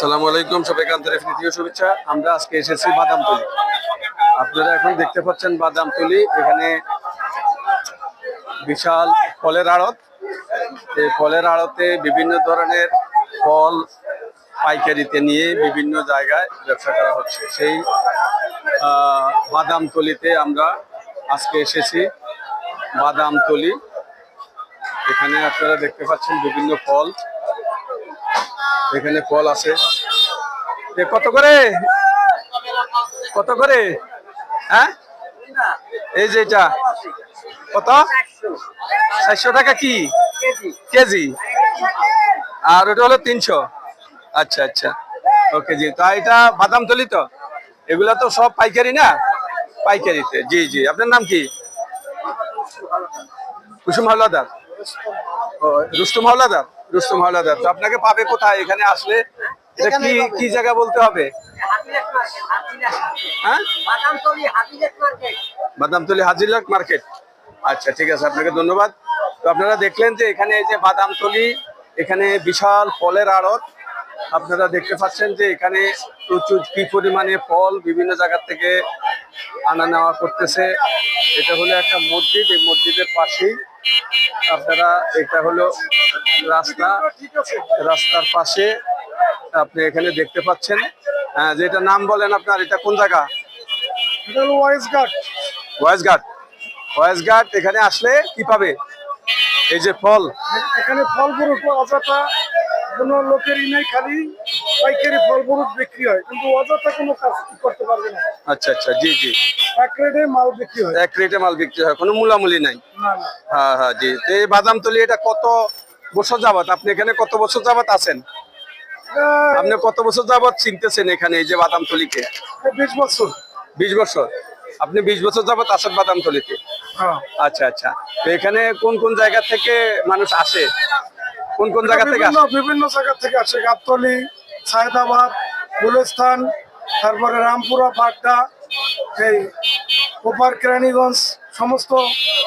আসসালামু আলাইকুম, সবাইকে আন্তরিক তৃতীয় শুভেচ্ছা। আমরা আজকে এসেছি বাদামতলি। আপনারা এখন দেখতে পাচ্ছেন বাদামতলি। এখানে বিশাল ফলের আড়ত। এই ফলের আড়তে বিভিন্ন ধরনের ফল পাইকারিতে নিয়ে বিভিন্ন জায়গায় ব্যবসা করা হচ্ছে। সেই বাদামতলিতে আমরা আজকে এসেছি। বাদামতলি। এখানে আপনারা দেখতে পাচ্ছেন বিভিন্ন ফল। এখানে ফল আছে। কত করে? কত করে? হ্যাঁ? এই যে এটা। কত? চারশো টাকা কি? কেজি। আর ওটা হলো তিনশো। আচ্ছা আচ্ছা। ওকে, জি। তা এটা বাদাম তলি তো? এগুলা তো সব পাইকারি না? পাইকারিতে। জি জি। আপনার নাম কি? কুসুম হাওলাদার রুস্তম হাওলাদার রুস্তম হাওলাদার তো আপনাকে পাবে কোথায়? এখানে আসলে এটা কি কি জায়গা বলতে হবে? হ্যাঁ? বাদামতলি হাজিরলাক মার্কেট। আচ্ছা ঠিক আছে আপনাকে ধন্যবাদ। তো আপনারা দেখলেন যে এখানে এই যে বাদামতলি এখানে বিশাল ফলের আড়ত। আপনারা দেখতে পাচ্ছেন যে এখানে প্রচুর কি পরিমাণে ফল বিভিন্ন জায়গা থেকে আনা নেওয়া করতেছে। এটা হলো একটা মসজিদ এই মসজিদের পাশেই আপনারা এটা হলো রাস্তা। রাস্তার পাশে আপনি এখানে দেখতে পাচ্ছেন যেটা নাম বলেন আপনার এটা কোন জায়গা? এখানে আসলে কি পাবে? এই যে ফল। এখানে ফল ফুরুট অযথা কোনো লোকেরই নেই খালি পাইকারি ফল ফুরুট বিক্রি হয় কিন্তু অযথা কোনো কাজ করতে পারবে না। আচ্ছা আচ্ছা জি জি। এক রেটে মাল বিক্রি হয়। এক রেটে মাল বিক্রি হয় কোনো মূলামূলি নাই? না না। হ্যাঁ হ্যাঁ জি। তো এই বাদামতলি এটা কত বছর যাবত আপনি এখানে কত বছর যাবত আছেন? আপনি কত বছর যাবত চিনতেছেন এখানে এই যে বাদাম বাদামতলিকে বিশ বছর। বিশ বছর। আপনি বিশ বছর যাবত আছেন বাদামতলিতে? হ্যাঁ। আচ্ছা আচ্ছা। তো এখানে কোন কোন জায়গা থেকে মানুষ আসে? কোন কোন জায়গা থেকে বিভিন্ন জায়গা থেকে আসে গাবতলি সায়দাবাদ গুলিস্তান তারপরে রামপুরা বাগদা এই কোপার কেরানীগঞ্জ সমস্ত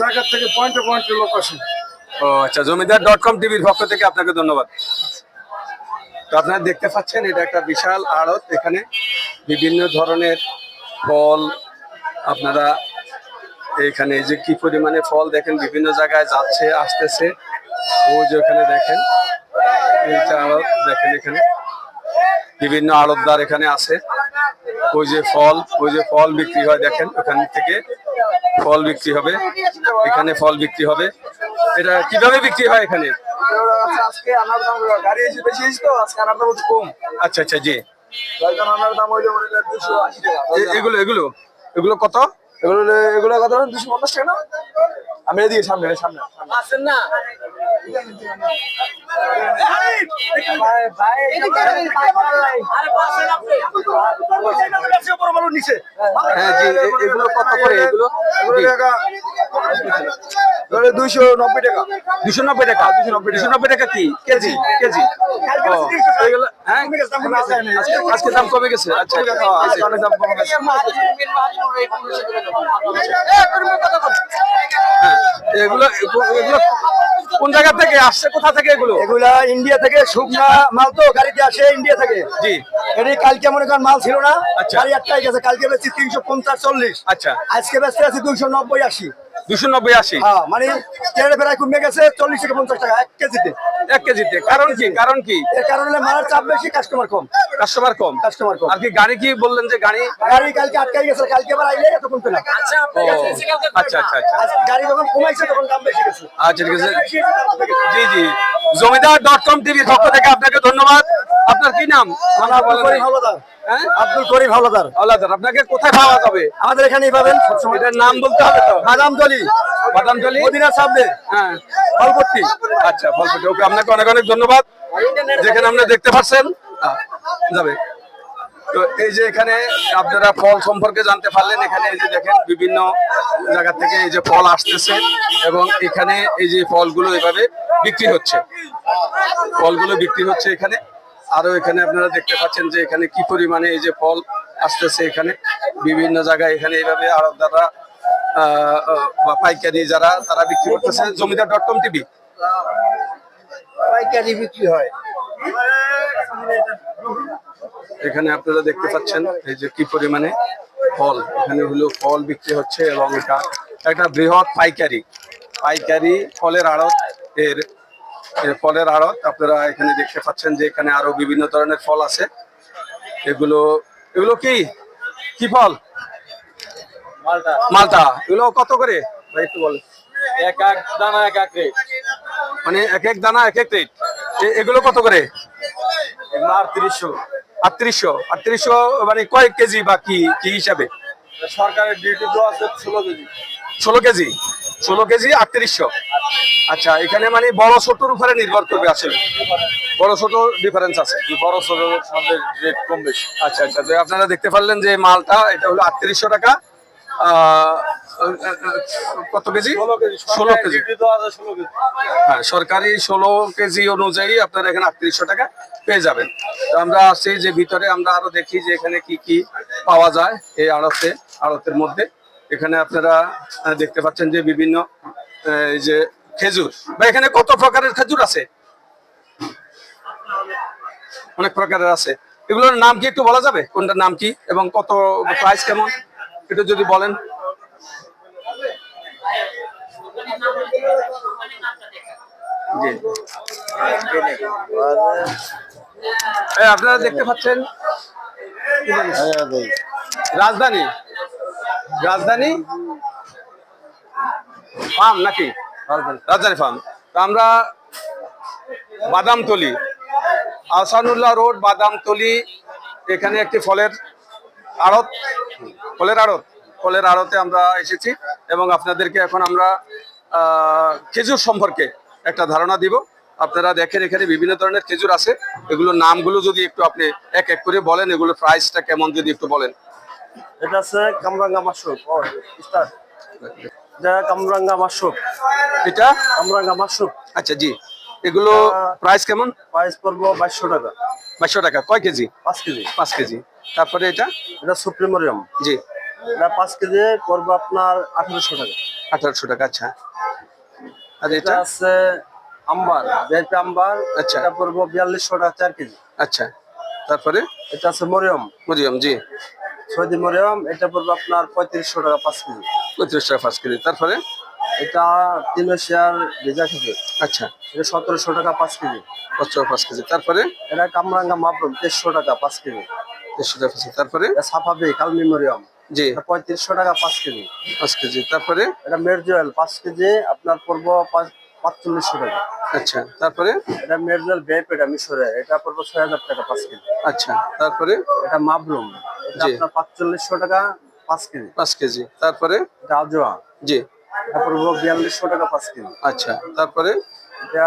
জায়গা থেকে পয়েন্টে পয়েন্টে লোক আসে। ও আচ্ছা জমিদার ডট কম টিভির পক্ষ থেকে আপনাকে ধন্যবাদ। তো আপনারা দেখতে পাচ্ছেন এটা একটা বিশাল আড়ত। এখানে বিভিন্ন ধরনের ফল আপনারা এখানে এই যে কি পরিমাণে ফল দেখেন বিভিন্ন জায়গায় যাচ্ছে আসতেছে। ও যে ওখানে দেখেন এইটা আড়ত দেখেন এখানে। বিভিন্ন আড়তদার এখানে আছে। ওই যে ফল ওই যে ফল বিক্রি হয় দেখেন ওখান থেকে। ফল বিক্রি হবে। এখানে ফল বিক্রি হবে। এটা কীভাবে বিক্রি হয় এখানে? আজকে আনার দাম গাড়ি এসে বেশি তো আজকে আনার দাম একটু কম আচ্ছা আচ্ছা জি। এগুলো এগুলো এগুলো কত? এগুলো এগুলো কত? দুশো পঞ্চাশ টাকা না? আমি এদিকে সামনে সামনে আসেন না? দুইশো নব্বই টাকা দুশো নব্বই টাকা দুশো নব্বই টাকা কি কেজি কেজি আজকে দাম কমে গেছে আচ্ছা এগুলো এগুলো কোন জায়গা থেকে আসছে? কোথা থেকে এগুলো? এগুলা ইন্ডিয়া থেকে শুকনা মাল তো গাড়িতে আসে ইন্ডিয়া থেকে। জি। এটি কালকে মনে করেন মাল ছিল না। আচ্ছা। গাড়ি একটাই গেছে কালকে বেশি তিনশো পঞ্চাশ চল্লিশ। আচ্ছা। আজকে বেশি আছে দুইশো নব্বই আশি। দুশো নব্বই আশি। হ্যাঁ মানে প্রায় কমে গেছে চল্লিশ থেকে পঞ্চাশ টাকা এক কেজিতে। এক কেজিতে। কারণ কি? কারণ কি? এর কারণে মালের চাপ বেশি কাস্টমার কম। কাস্টমার কম। কাস্টমার কম। আর কি গাড়ি কি বললেন যে গাড়ি? গাড়ি কালকে আটকাই গেছে কালকে আবার আইলে এত কমতে না। আচ্ছা আচ্ছা আচ্ছা গাড়ি যখন কমাইছে তখন দাম বেশি গেছে। আচ্ছা ঠিক আছে। জি জি। জমিদার ডট কম টিভির পক্ষ থেকে আপনাকে ধন্যবাদ। আপনার কি নাম? বলেন। হাওলাদার হ্যাঁ? আব্দুল করিম হাওলাদার। আল্লাহ আপনাকে কোথায় পাওয়া যাবে? আমাদের এখানেই পাবেন সবসময়। এটার নাম বলতে হবে তো? বাদামতলি বাদামতলি মদিনার সামনে। হ্যাঁ। ফলপট্টি। আচ্ছা ফলপট্টি। ওকে আপনাকে অনেক অনেক ধন্যবাদ। যেখানে আপনারা দেখতে পাচ্ছেন যাবে। তো এই যে এখানে আপনারা ফল সম্পর্কে জানতে পারলেন এখানে এই যে দেখেন বিভিন্ন জায়গা থেকে এই যে ফল আসতেছে এবং এখানে এই যে ফলগুলো এভাবে বিক্রি হচ্ছে। ফলগুলো বিক্রি হচ্ছে এখানে। আরও এখানে আপনারা দেখতে পাচ্ছেন যে এখানে কি পরিমাণে এই যে ফল আসতেছে এখানে। বিভিন্ন জায়গায় এখানে এইভাবে আড়তদাররা বা পাইকারি যারা তারা বিক্রি করতেছে। Zamindar dot com TV. পাইকারি বিক্রি হয়। এখানে আপনারা দেখতে পাচ্ছেন এই যে কি পরিমাণে ফল। এখানে হলো ফল বিক্রি হচ্ছে এবং এটা একটা বৃহৎ পাইকারি। পাইকারি ফলের আড়ত এর ফলের আড়ত। আপনারা এখানে দেখতে পাচ্ছেন যে এখানে আরও বিভিন্ন ধরনের ফল আছে। এগুলো এগুলো কি? কি ফল? মালটা। এগুলো কত করে? ভাই একটু বলেন। এক এক দানা এক এক রেট মানে এক এক দানা এক এক রেট এগুলো কত করে? আটত্রিশশো। আটত্রিশশো। আটত্রিশশো মানে কয়েক কেজি বা কি কি হিসাবে? সরকারের ডিউটি তো আছে ষোলো কেজি। ষোলো কেজি। ষোলো কেজি আটত্রিশশো। আচ্ছা এখানে মানে বড় ছোটর উপরে নির্ভর করবে আসলে? বড় ছোট ডিফারেন্স আছে? বড় ছোট আমাদের রেট কম বেশি। আচ্ছা আচ্ছা তো আপনারা দেখতে পারলেন যে মালটা এটা হলো আটত্রিশশো টাকা। কত কেজি? ষোলো কেজি আছে হ্যাঁ সরকারি ষোলো কেজি অনুযায়ী আপনারা এখানে আটত্রিশশো টাকা পেয়ে যাবেন। তো আমরা আসছি যে ভিতরে আমরা আরও দেখি যে এখানে কি কি পাওয়া যায় এই আড়তে আড়তের মধ্যে। এখানে আপনারা দেখতে পাচ্ছেন যে বিভিন্ন এই যে খেজুর। বা এখানে কত প্রকারের খেজুর আছে? অনেক প্রকারের আছে। এগুলোর নাম কি একটু বলা যাবে? কোনটার নাম কি এবং কত প্রাইস কেমন? একটু যদি বলেন। আপনারা দেখতে পাচ্ছেন? রাজধানী। রাজধানী? ফার্ম নাকি? রাজধানী ফার্ম তো আমরা বাদামতলি আসানুল্লাহ রোড বাদামতলি এখানে একটি ফলের আড়ত ফলের আড়ত ফলের আড়তে আমরা এসেছি এবং আপনাদেরকে এখন আমরা খেজুর সম্পর্কে একটা ধারণা দিব। আপনারা দেখেন এখানে বিভিন্ন ধরনের খেজুর আছে। এগুলোর নামগুলো যদি একটু আপনি এক এক করে বলেন এগুলোর প্রাইসটা কেমন যদি একটু বলেন। এটা আছে কামরাঙ্গা মাশরুম। এটা কামরাঙ্গা মাশরুম। এটা? কামরাঙ্গা মাশরুম। আচ্ছা জি। এগুলো প্রাইস কেমন? প্রাইস পড়ব বাইশশো টাকা। বাইশশো টাকা। কয় কেজি? পাঁচ কেজি। পাঁচ কেজি। তারপরে এটা? এটা সুপ্রিমোরিয়াম। জি। এটা পাঁচ কেজি পড়ব আপনার আঠারোশো টাকা। আঠারোশো টাকা আচ্ছা। আর এটা? আছে আম্বার ভিআইপি আম্বার। আচ্ছা। এটা পড়ব বিয়াল্লিশশো টাকা চার কেজি। আচ্ছা। তারপরে? এটা আছে মরিয়ম। মরিয়াম জি। সৌদি মরিয়ম এটা পড়বে আপনার পঁয়ত্রিশশো টাকা পাঁচ কেজি। পঁয়ত্রিশ টাকা পাঁচ কেজি। তারপরে? এটা তিন শেয়ার ভেজা খেজুর। আচ্ছা। এটা সতেরোশো টাকা পাঁচ কেজি। পাঁচশো পাঁচ কেজি। তারপরে? এটা কামরাঙ্গা মাপরুম তেইশশো টাকা পাঁচ কেজি। দেড়শো টাকা পাঁচ। তারপরে? সাফাবি কালমি মরিয়ম। জি। পঁয়ত্রিশশো টাকা পাঁচ কেজি। পাঁচ কেজি। তারপরে? এটা মেরজুয়েল পাঁচ কেজি। আপনার পড়ব পাঁচ- পাঁচচল্লিশশো টাকা আচ্ছা তারপরে? এটা মেরজুয়েল বেপ এটা মিশরে এটা পড়ব ছয় হাজার টাকা পাঁচ কেজি। আচ্ছা তারপরে? এটা মাবরুম জি। আপনার পাঁচচল্লিশশো টাকা পাঁচ কেজি। পাঁচ কেজি। তারপরে? আজোয়া। জি। এটা পড়ব বিয়াল্লিশশো টাকা পাঁচ কেজি। আচ্ছা তারপরে? এটা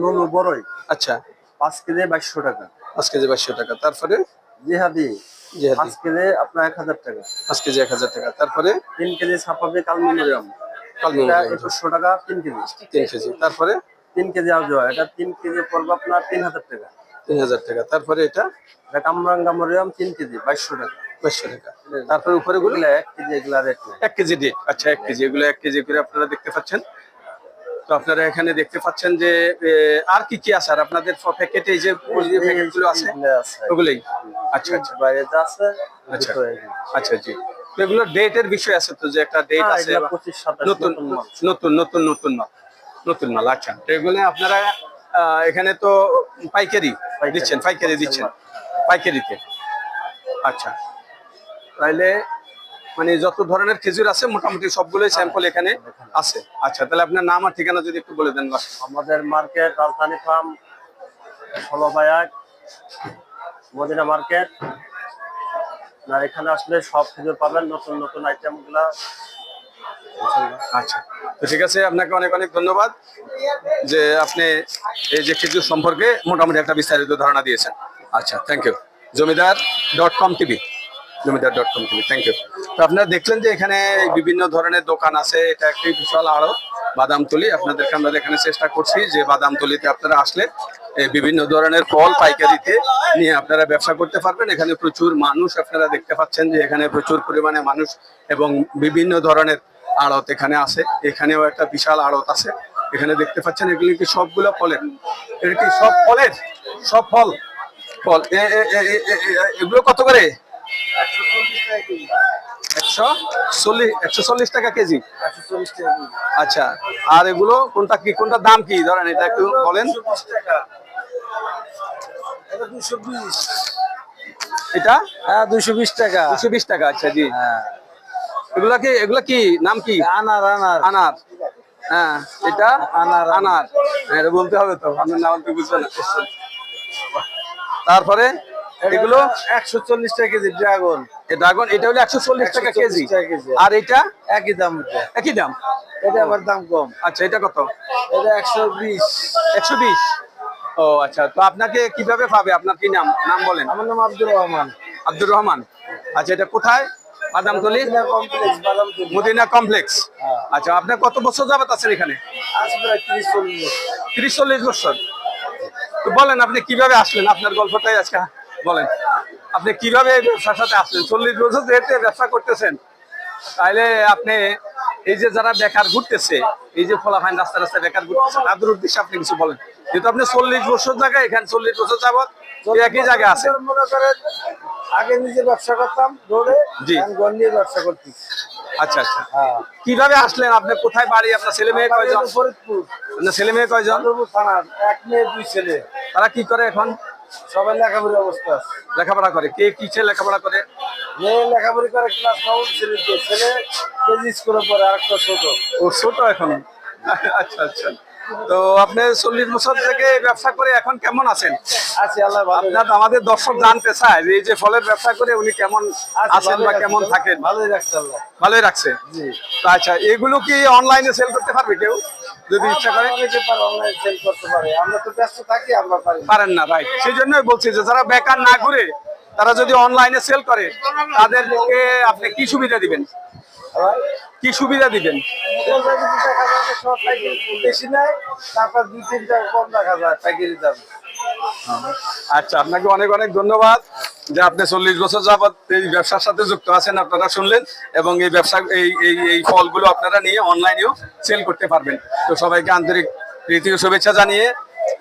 লুলু বড়ই আচ্ছা। পাঁচ কেজি বাইশশো টাকা। পাঁচ কেজি বাইশশো টাকা। তারপরে? জিহাদি। জিহাদি। পাঁচ কেজি আপনার এক হাজার টাকা। পাঁচ কেজি এক হাজার টাকা। তারপরে? তিন কেজি সাফাবি কালমি একুশশো টাকা তিন কেজি। তিন কেজি। তারপরে? তিন কেজি আজোয়া এটা তিন কেজি পড়ব আপনার তিন হাজার টাকা। তিন হাজার টাকা। তারপরে এটা? এটা কামরাঙ্গা মরিয়ম তিন কেজি বাইশশো টাকা। বাইশশো টাকা। তারপরে উপরে গুলো এক কেজি এগুলা রেট এক কেজি। ডেট আচ্ছা এক কেজি। এগুলো এক কেজি করে আপনারা দেখতে পাচ্ছেন। তো আপনারা এখানে দেখতে পাচ্ছেন যে আর কি কি আছে? আর আপনাদের প্যাকেটে যে প্যাকেটগুলো আছে ওগুলোই? আচ্ছা আচ্ছা। বাইরে যা আছে আচ্ছা। আচ্ছা জি। এগুলো ডেটের বিষয় আছে তো যে একটা ডেট হ্যাঁ, আছে নতুন নতুন। নতুন নতুন নতুন মাল নতুন মাল আচ্ছা। এগুলো আপনারা এখানে তো পাইকারি। দিচ্ছেন পাইকারি দিচ্ছেন। পাইকারিতে। আচ্ছা। তাইলে মানে যত ধরনের খেজুর আছে মোটামুটি সবগুলোই স্যাম্পল এখানে আছে। আচ্ছা তাহলে আপনার নাম আর ঠিকানা যদি একটু বলে দেন আমাদের মার্কেট রাজধানী ফার্ম ষোলো বায়াক মদিনা মার্কেট। আর এখানে আসলে সব খেজুর পাবেন, নতুন নতুন আইটেমগুলা। আচ্ছা। তো ঠিক আছে, আপনাকে অনেক অনেক ধন্যবাদ যে আপনি এই যে খেজুর সম্পর্কে মোটামুটি একটা বিস্তারিত ধারণা দিয়েছেন। আচ্ছা thank you Zamindar dot com TV Zamindar dot com TV thank you তো আপনারা দেখলেন যে এখানে বিভিন্ন ধরনের দোকান আছে, এটা একটি বিশাল আড়ত বাদামতলি। আপনাদেরকে আমরা এখানে চেষ্টা করছি যে বাদামতলিতে আপনারা আসলে বিভিন্ন ধরনের ফল পাইকারিতে নিয়ে আপনারা ব্যবসা করতে পারবেন। এখানে প্রচুর মানুষ আপনারা দেখতে পাচ্ছেন যে এখানে প্রচুর পরিমাণে মানুষ এবং বিভিন্ন ধরনের আড়ত এখানে আছে। এখানেও একটা বিশাল আড়ত আছে। এখানে দেখতে পাচ্ছেন এগুলি কি সবগুলো ফলের? এটা কি সব ফলের? সব ফল? ফল। এগুলো কত করে? একশো চল্লিশ টাকা কেজি? আচ্ছা আর এগুলো কোনটা কি কোনটা দাম কি? ধরেন এটা একটু বলেন। এটা? হ্যাঁ দুইশো বিশ টাকা। দুশো বিশ টাকা আচ্ছা জি। হ্যাঁ। এগুলা কি এগুলা কি নাম কি? আনার আনার। আনার। হ্যাঁ এটা? আনার, আনার। হ্যাঁ, এটা বলতে হবে তো আপনার নাম তো বুঝবেন তারপরে? এগুলো একশো চল্লিশ টাকা কেজি ড্রাগন। ড্রাগন এটা হলো একশো চল্লিশ টাকা 140 কেজি। টাকা কেজি। আর এটা? একই দাম একই দাম? এটা আবার দাম কম। আচ্ছা এটা কত? এটা একশো বিশ। একশো বিশ? ও আচ্ছা তো আপনাকে কীভাবে পাবে? আপনার কি নাম? নাম বলেন। আমার নাম আব্দুর রহমান। আব্দুর রহমান। আচ্ছা এটা কোথায়? বাদামতলি? মদিনা কমপ্লেক্স হ্যাঁ। আচ্ছা আপনার কত বছর যাবত আছেন এখানে? তিরিশ চল্লিশ বছর। তো বলেন আপনি কীভাবে আসলেন? আপনার গল্পটাই আজকে বলেন আপনি কীভাবে এই ব্যবসার সাথে আসলেন? চল্লিশ বছর যেহেতু ব্যবসা করতেছেন তাইলে আপনি এই যে যারা বেকার ঘুরতেছে এই যে ফলাফাইন রাস্তা রাস্তায় বেকার ঘুরতেছে তাদের উদ্দেশ্যে আপনি কিছু বলেন। যেহেতু আপনি চল্লিশ বছর জায়গায় এখানে চল্লিশ বছর এই একই জায়গায় আছেন। মনে করেন আগে নিজে ব্যবসা করতাম রোডে জি। নিয়ে ব্যবসা করছি আচ্ছা আচ্ছা। হ্যাঁ। কীভাবে আসলেন? আপনি কোথায় বাড়ি? আপনার ছেলে মেয়ে কয়জন? ফরিদপুর। আপনার ছেলে মেয়ে কয়জন? থানার এক মেয়ে দুই ছেলে। তারা কি করে এখন? সবাই লেখাপড়ি অবস্থা আছে। লেখাপড়া করে? কে কিসে লেখাপড়া করে? মেয়ে লেখাপড়ি করে ক্লাস নবম শ্রেণীতে ছেলে কেজি স্কুলে পড়ে আরেকটা ছোট। ও ছোট এখন? আচ্ছা আচ্ছা। তো আপনি চল্লিশ বছর থেকে ব্যবসা করে এখন কেমন আছেন? আছে আল্লাহ আপনার আমাদের দর্শক জানতে চায় যে এই যে ফলের ব্যবসা করে উনি কেমন আছেন বা কেমন থাকেন? ভালোই রাখছে আল্লাহ। ভালোই রাখছে? জি। আচ্ছা এগুলো কি অনলাইনে সেল করতে পারবে কেউ? যদি ইচ্ছা করে। অনেকে পারে অনলাইন সেল করতে পারে। আমরা তো ব্যস্ত থাকি আমরা পারেন না রাইট সেই জন্যই বলছি যে যারা বেকার না ঘুরে তারা যদি অনলাইনে সেল করে তাদেরকে আপনি কি সুবিধা দিবেন? কি সুবিধা দিবেন? বেশি তারপর দুই কম দেখা যায় দাম। আচ্ছা আপনাকে অনেক অনেক ধন্যবাদ। যে আপনি চল্লিশ বছর যাবৎ এই ব্যবসার সাথে যুক্ত আছেন আপনারা শুনলেন, এবং এই ব্যবসা, এই এই এই ফলগুলো আপনারা নিয়ে অনলাইনেও সেল করতে পারবেন। তো সবাইকে আন্তরিক ও শুভেচ্ছা জানিয়ে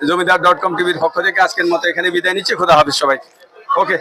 জমিদার ডট কম টিভির পক্ষ থেকে আজকের মতো এখানে বিদায় নিচ্ছি। খোদা হাফিজ সবাই ওকে